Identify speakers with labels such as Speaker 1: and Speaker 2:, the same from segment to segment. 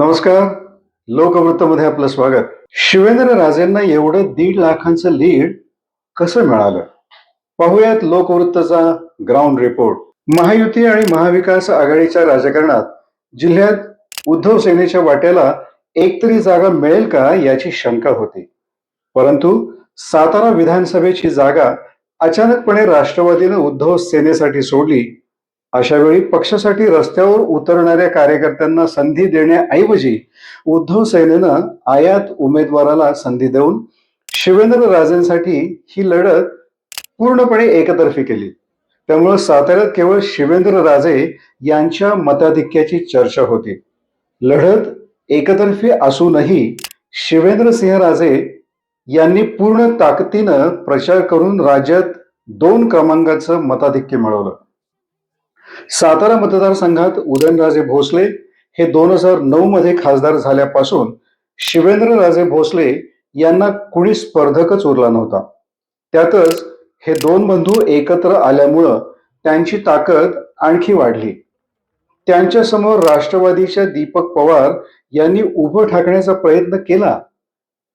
Speaker 1: नमस्कार. लोकवृत्तमध्ये आपलं स्वागत. शिवेंद्र राजेंना एवढं दीड लाखांचं लीड कसं मिळालं? पाहूयात लोकवृत्तचा ग्राउंड रिपोर्ट महायुती आणि महाविकास आघाडीच्या राजकारणात जिल्ह्यात उद्धव सेनेच्या वाट्याला एकतरी जागा मिळेल का याची शंका होती. परंतु सातारा विधानसभेची जागा अचानकपणे राष्ट्रवादीनं उद्धव सेनेसाठी सोडली अशा वेळी पक्षासाठी रस्त्यावर उतरणाऱ्या कार्यकर्त्यांना संधी देण्याऐवजी उद्धव सेनेनं आयात उमेदवाराला संधी देऊन शिवेंद्र राजेंसाठी ही लढत पूर्णपणे एकतर्फी केली. त्यामुळे साताऱ्यात केवळ शिवेंद्र राजे यांच्या मताधिक्याची चर्चा होती. लढत एकतर्फी असूनही शिवेंद्र सिंह राजे यांनी पूर्ण ताकदीनं प्रचार करून राज्यात दोन क्रमांकाचं मताधिक्य मिळवलं. सातारा मतदारसंघात उदयनराजे भोसले हे दोन हजार नऊ मध्ये खासदार झाल्यापासून शिवेंद्रराजे भोसले यांना कुणी स्पर्धकच उरला नव्हता. त्यातच हे दोन बंधू एकत्र आल्यामुळं त्यांची ताकद आणखी वाढली. त्यांच्यासमोर राष्ट्रवादीच्या दीपक पवार यांनी उभं ठाकण्याचा प्रयत्न केला.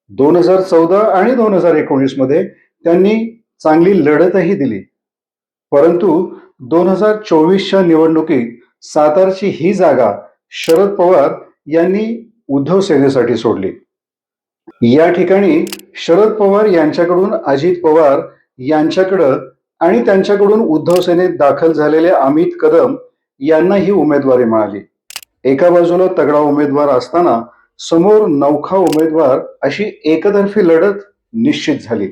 Speaker 1: दोन हजार चौदा आणि दोन हजार एकोणीसमध्ये त्यांनी चांगली लढतही दिली. परंतु दोन हजार चोवीसच्या निवडणुकीत सातारची ही जागा शरद पवार यांनी उद्धव सेनेसाठी सोडली. या ठिकाणी शरद पवार यांच्याकडून अजित पवार यांच्याकडं आणि त्यांच्याकडून उद्धव सेनेत दाखल झालेले अमित कदम यांना ही उमेदवारी मिळाली. एका बाजूला तगडा उमेदवार असताना समोर नौखा उमेदवार अशी एकतर्फी लढत निश्चित झाली.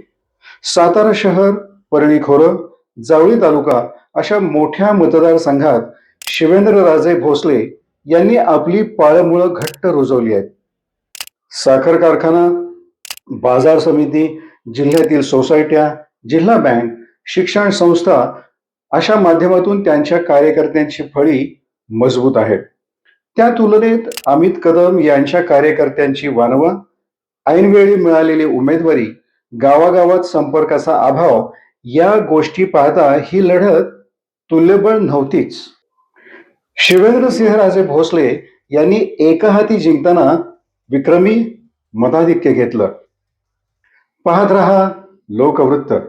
Speaker 1: सातारा शहर परळी खोरं जावळी तालुका अशा मोठ्या मतदारसंघात शिवेंद्रराजे भोसले यांनी आपली पाळमुळं घट्ट रुजवली आहेत. साखर कारखाना बाजार समिती जिल्ह्यातील सोसायट्या जिल्हा बँक शिक्षण संस्था अशा माध्यमातून त्यांच्या कार्यकर्त्यांची फळी मजबूत आहे त्या तुलनेत अमित कदम यांच्या कार्यकर्त्यांची वानवा ऐनवेळी मिळालेली उमेदवारी गावागावात संपर्काचा अभाव या गोष्टी पाहता ही लढत तुल्यबळ नव्हतीच. शिवेंद्रसिंहराजे भोसले यांनी एकहाती जिंकताना विक्रमी मताधिक्य घेतलं. पाहत रहा लोकवृत्त.